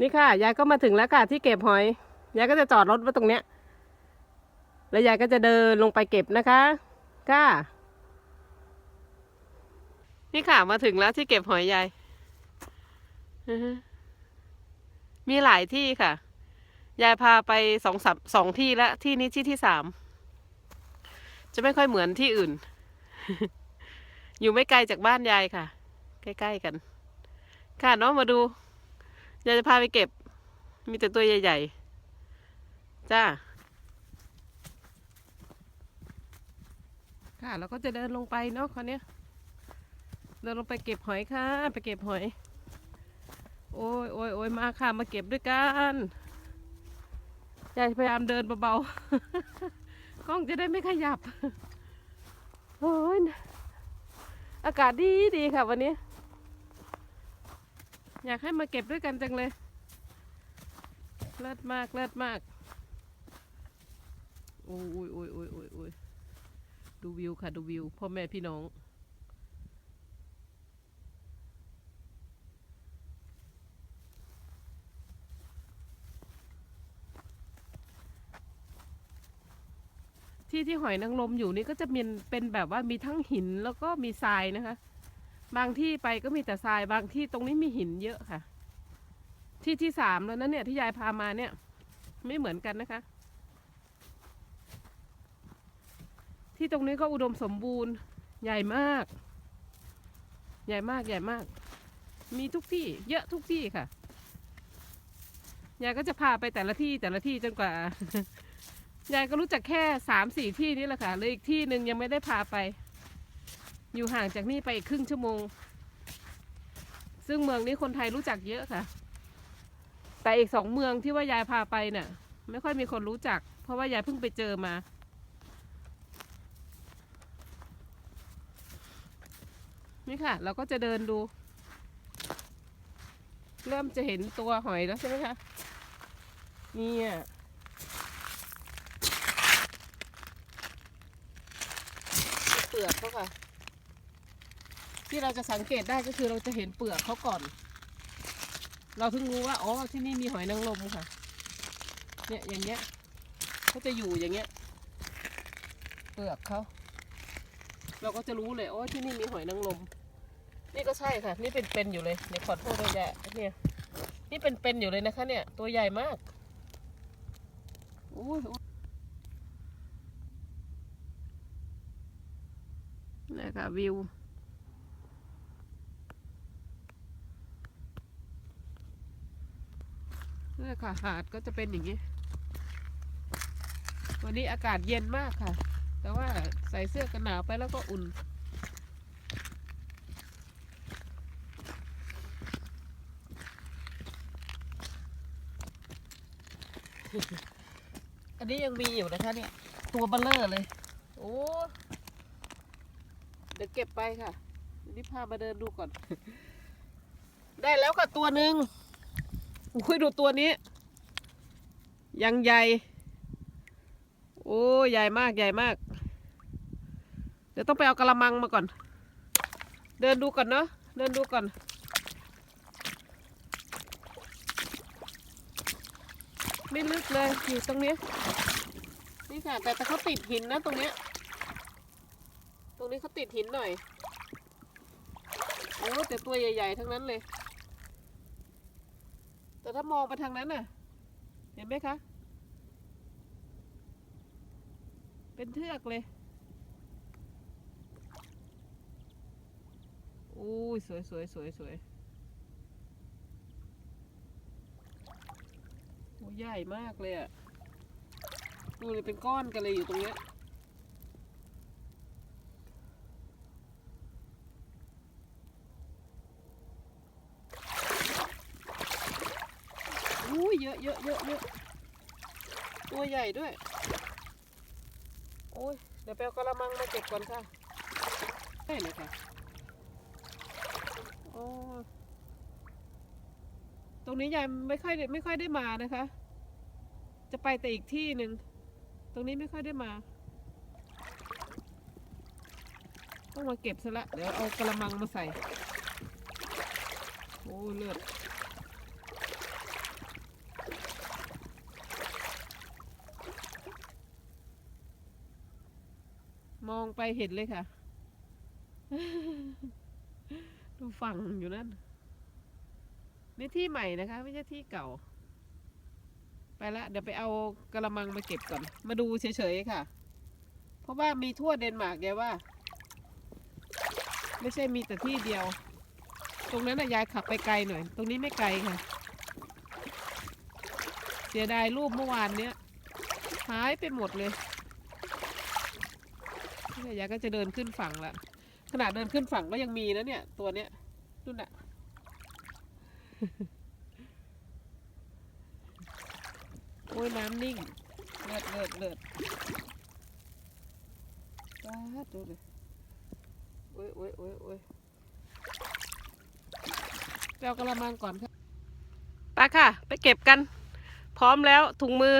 นี่ค่ะ ยายก็มาถึงแล้วค่ะ ที่เก็บหอย ยายก็จะจอดรถไว้ตรงเนี้ย แล้วยายก็จะเดินลงไปเก็บนะคะ ค่ะ นี่ค่ะ มาถึงแล้วที่เก็บหอยยายมีหลายที่ค่ะ ยายพาไปสองสามสองที่แล้วที่นี้ที่ที่สาม จะไม่ค่อยเหมือนที่อื่น อยู่ไม่ไกลจากบ้านยายค่ะ ใกล้ๆกัน ค่ะน้องมาดู ยายจะพาไปเก็บ มีแต่ตัวใหญ่ ๆ จ้า ค่ะเราก็จะเดินลงไปเนาะคราวนี้ยเดินลงไปเก็บหอยค่ะ ไปเก็บหอย โอ้ยโอ้ยโอ้ยมาค่ะ มาเก็บด้วยกันยายพยายามเดินเบาๆ กล้องจะได้ไม่ขยับ โอ้ย อากาศดีดีค่ะวันนี้ อยากให้มาเก็บด้วยกันจังเลย เลิศมากเลิศมากโอ้ยโอ้ยโอ้ยโอ้ยโอ้ยดูวิวค่ะดูวิวพ่อแม่พี่น้อง ที่ที่หอยนางรมอยู่นี่ก็จะมีเป็นแบบว่ามีทั้งหินแล้วก็มีทรายนะคะ บางที่ไปก็มีแต่ทรายบางที่ตรงนี้มีหินเยอะค่ะ ที่ที่สามแล้วนะเนี่ยที่ยายพามาเนี่ย ไม่เหมือนกันนะคะ ที่ตรงนี้ก็อุดมสมบูรณ์ใหญ่มาก ใหญ่มากใหญ่มาก มีทุกที่เยอะทุกที่ค่ะยายก็จะพาไปแต่ละที่แต่ละที่จนกว่ายายก็รู้จักแค่สามสี่ที่นี่แหละค่ะเลยอีกที่หนึ่งยังไม่ได้พาไป อยู่ห่างจากนี่ไปอีกครึ่งชั่วโมง ซึ่งเมืองนี้คนไทยรู้จักเยอะค่ะ แต่อีกสองเมืองที่ว่ายายพาไปเนี่ยไม่ค่อยมีคนรู้จัก เพราะว่ายายเพิ่งไปเจอมา นี่ค่ะ เราก็จะเดินดู เริ่มจะเห็นตัวหอยแล้วใช่ไหมคะเนี่ยเปลือกเขาค่ะ ที่เราจะสังเกตได้ก็คือเราจะเห็นเปลือกเขาก่อน เราถึงรู้ว่าอ๋อที่นี่มีหอยนางรมค่ะ เนี่ยอย่างเงี้ยเขาจะอยู่อย่างเงี้ย เปลือกเขาเราก็จะรู้เลยอ๋อที่นี่มีหอยนางรมนี่ก็ใช่ค่ะ นี่เป็นเป็นอยู่เลยเนี่ยขอโทษด้วยแย่เนี่ย นี่เป็นเป็นอยู่เลยนะคะ เนี่ย ตัวใหญ่มากอุ้ยอุ๊ยนี่ค่ะวิว นี่ค่ะหาดก็จะเป็นอย่างนี้ วันนี้อากาศเย็นมากค่ะ แต่ว่าใส่เสื้อกันหนาวไปแล้วก็อุ่น อันนี้ยังมีอยู่นะคะเนี่ย ตัวเบลเลอร์เลย โอ้เดี๋ยวเก็บไปค่ะนี่พามาเดินดูก่อน ได้แล้วค่ะตัวหนึ่ง อุ้ยดูตัวนี้ ยังใหญ่ โอ้ใหญ่มากใหญ่มาก เดี๋ยวต้องไปเอากระมังมาก่อน เดินดูก่อนเนาะเดินดูก่อน ไม่ลึกเลยอยู่ตรงนี้ นี่ค่ะ แต่แต่เขาติดหินนะตรงเนี้ยตรงนี้เขาติดหินหน่อยโอ้แต่ตัวใหญ่ ๆ ทั้งนั้นเลย แต่ถ้ามองไปทางนั้นน่ะ เห็นไหมคะ เป็นเทือกเลยอู้ยสวยสวยสวยสวยโอ้ใหญ่มากเลยอะดูเลยเป็นก้อนกันเลยอยู่ตรงเนี้ย อู้ย เยอะเยอะเยอะเยอะตัวใหญ่ด้วย โอ้ย เดี๋ยวไปเอากระมังมาเก็บก่อนค่ะได้เลยค่ะโอ้ยตรงนี้ยายไม่ค่อยได้ไม่ค่อยได้มานะคะ จะไปแต่อีกที่หนึ่ง ตรงนี้ไม่ค่อยได้มา ต้องมาเก็บซะละ เดี๋ยวเอากระมังมาใส่ โอ้ยเลือด มองไปเห็นเลยค่ะ ดูฝั่งอยู่นั่นนี่ที่ใหม่นะคะ ไม่ใช่ที่เก่า ไปละเดี๋ยวไปเอากระมังมาเก็บก่อน มาดูเฉยๆค่ะ เพราะว่ามีทั่วเดนมาร์กไงว่า ไม่ใช่มีแต่ที่เดียว ตรงนั้นนะยายขับไปไกลหน่อย ตรงนี้ไม่ไกลค่ะ เสียดายรูปเมื่อวานเนี้ยหายไปหมดเลย เนี่ยยายก็จะเดินขึ้นฝั่งละขนาดเดินขึ้นฝั่งก็ยังมีนะเนี่ย ตัวเนี้ยนู่นน่ะโอ้ยน้ำนิ่งเลิศเลิศเลิศป้าดูเลยโอ้ยโอ้ยโอ้ยโอ้ยไปเอากระมังก่อนค่ะไปค่ะ ไปเก็บกัน พร้อมแล้วถุงมือ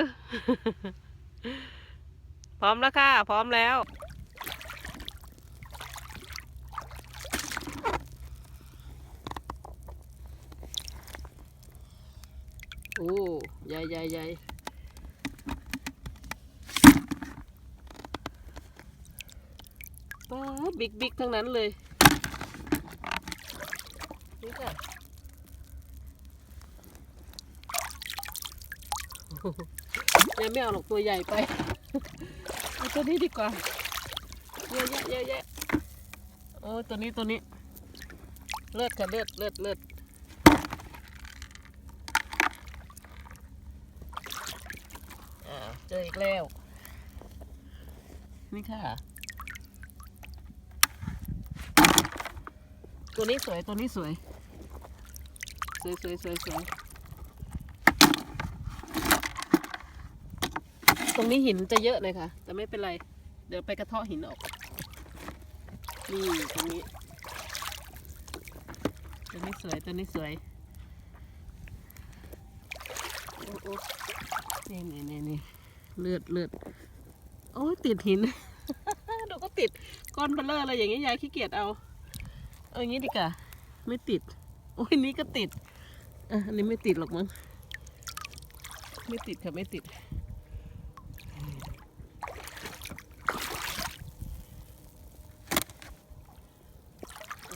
พร้อมแล้วค่ะ พร้อมแล้ว โอ้ใหญ่ใหญ่ใหญ่ป้าบิ๊กบิ๊กทั้งนั้นเลยนี่ค่ะยังไม่เอาหรอกตัวใหญ่ไปเอาตัวนี้ดีกว่าเยอะแยะเยอะแยะโอ้ตัวนี้ตัวนี้ เลือดค่ะเลือดเลือดเลือดอ่า เจออีกแล้ว นี่ค่ะ ตัวนี้สวยตัวนี้สวย สวยสวยสวยสวยตรงนี้หินจะเยอะเลยค่ะ แต่ไม่เป็นไร เดี๋ยวไปกระเทาะหินออกนี่ตรงนี้ ตัวนี้สวยตัวนี้สวย โอ้โอ้นี่นี่นี่นี่ เลือดเลือดโอ้ยติดหินเดี๋ยวก็ติดก้อนเบลเลอร์อะไรอย่างเงี้ยยายขี้เกียจเอา เอาอย่างงี้ดีกว่าไม่ติด โอ้ยนี้ก็ติดอะอันนี้ไม่ติดหรอกมั้งไม่ติดค่ะไม่ติด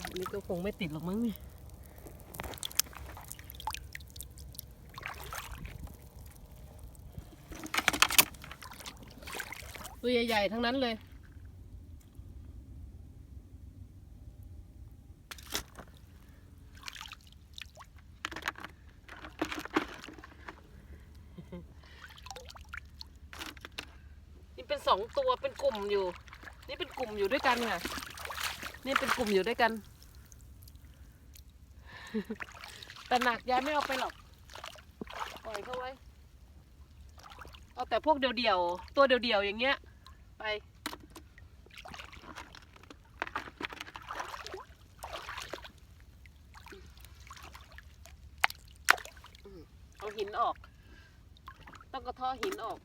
อันนี้ก็คงไม่ติดหรอกมั้งเนี่ย ตัวใหญ่ๆทั้งนั้นเลย นี่เป็นสองตัวเป็นกลุ่มอยู่ นี่เป็นกลุ่มอยู่ด้วยกันค่ะ นี่เป็นกลุ่มอยู่ด้วยกัน แต่หนักยายไม่เอาไปหรอก ปล่อยเขาไว้ เอาแต่พวกเดี่ยวๆ ตัวเดี่ยวๆ อย่างเงี้ย ไปเอาหินออก ต้องกระท้อหินออก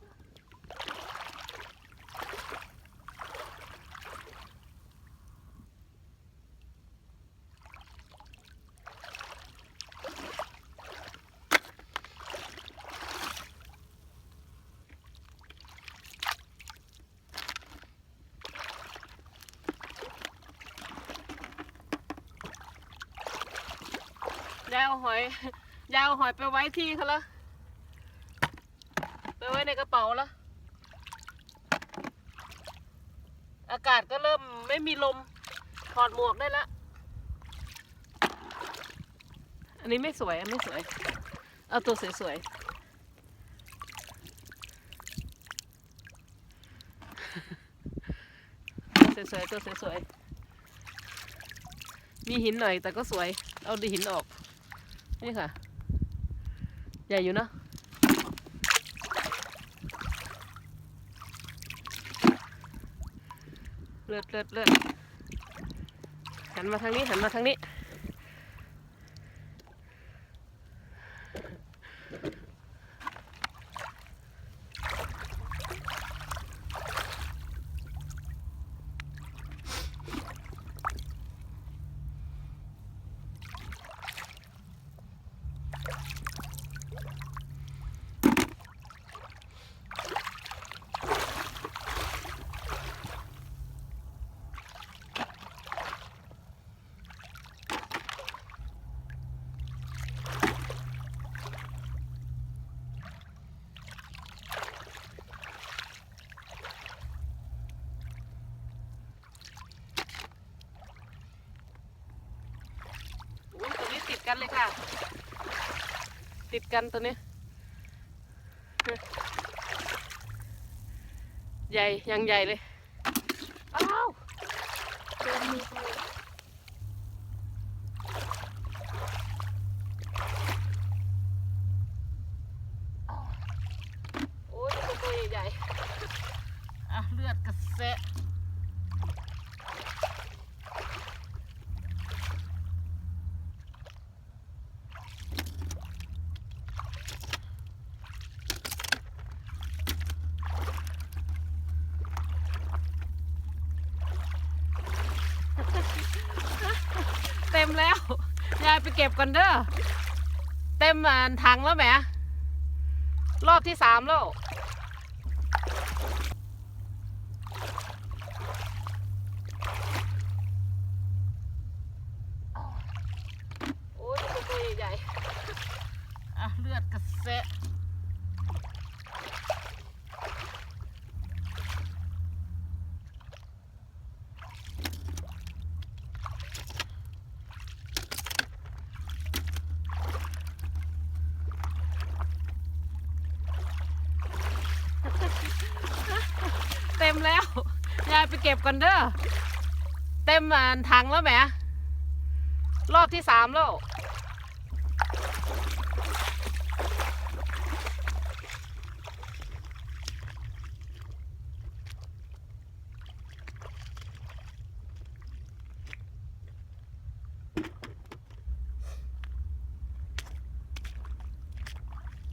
ายเอาหอยยายเอาหอยไปไว้ที่เขาละไปไว้ในกระเป๋าละอากาศก็เริ่มไม่มีลมถอดหมวกได้ละ อันนี้ไม่สวยไม่สวย เอาตัวสวยๆตัวสวยๆตัวสวยๆ มีหินหน่อยแต่ก็สวย เอาดีหินออก นี่ค่ะ ใหญ่อยู่เนาะเลือดเลือดเลือดหันมาทางนี้หันมาทางนี้ กันเลยค่ะ ติดกันตัวนี้ ใหญ่ยังใหญ่เลยอ้าวโดนมือโอ้ยตัวใหญ่ อะเลือดกระเซะ มแล้ว ยายไปเก็บกันเด้อ เต็มอ่าถังแล้วแหม รอบที่สามแล้ว โอ้ยตัวตัวใหญ่ๆอะเลือดกระเซะ เต็มแล้ว ยายไป เก็บกันเด้อ เต็มอ่าถังแล้วแหม รอบที่สามแล้ว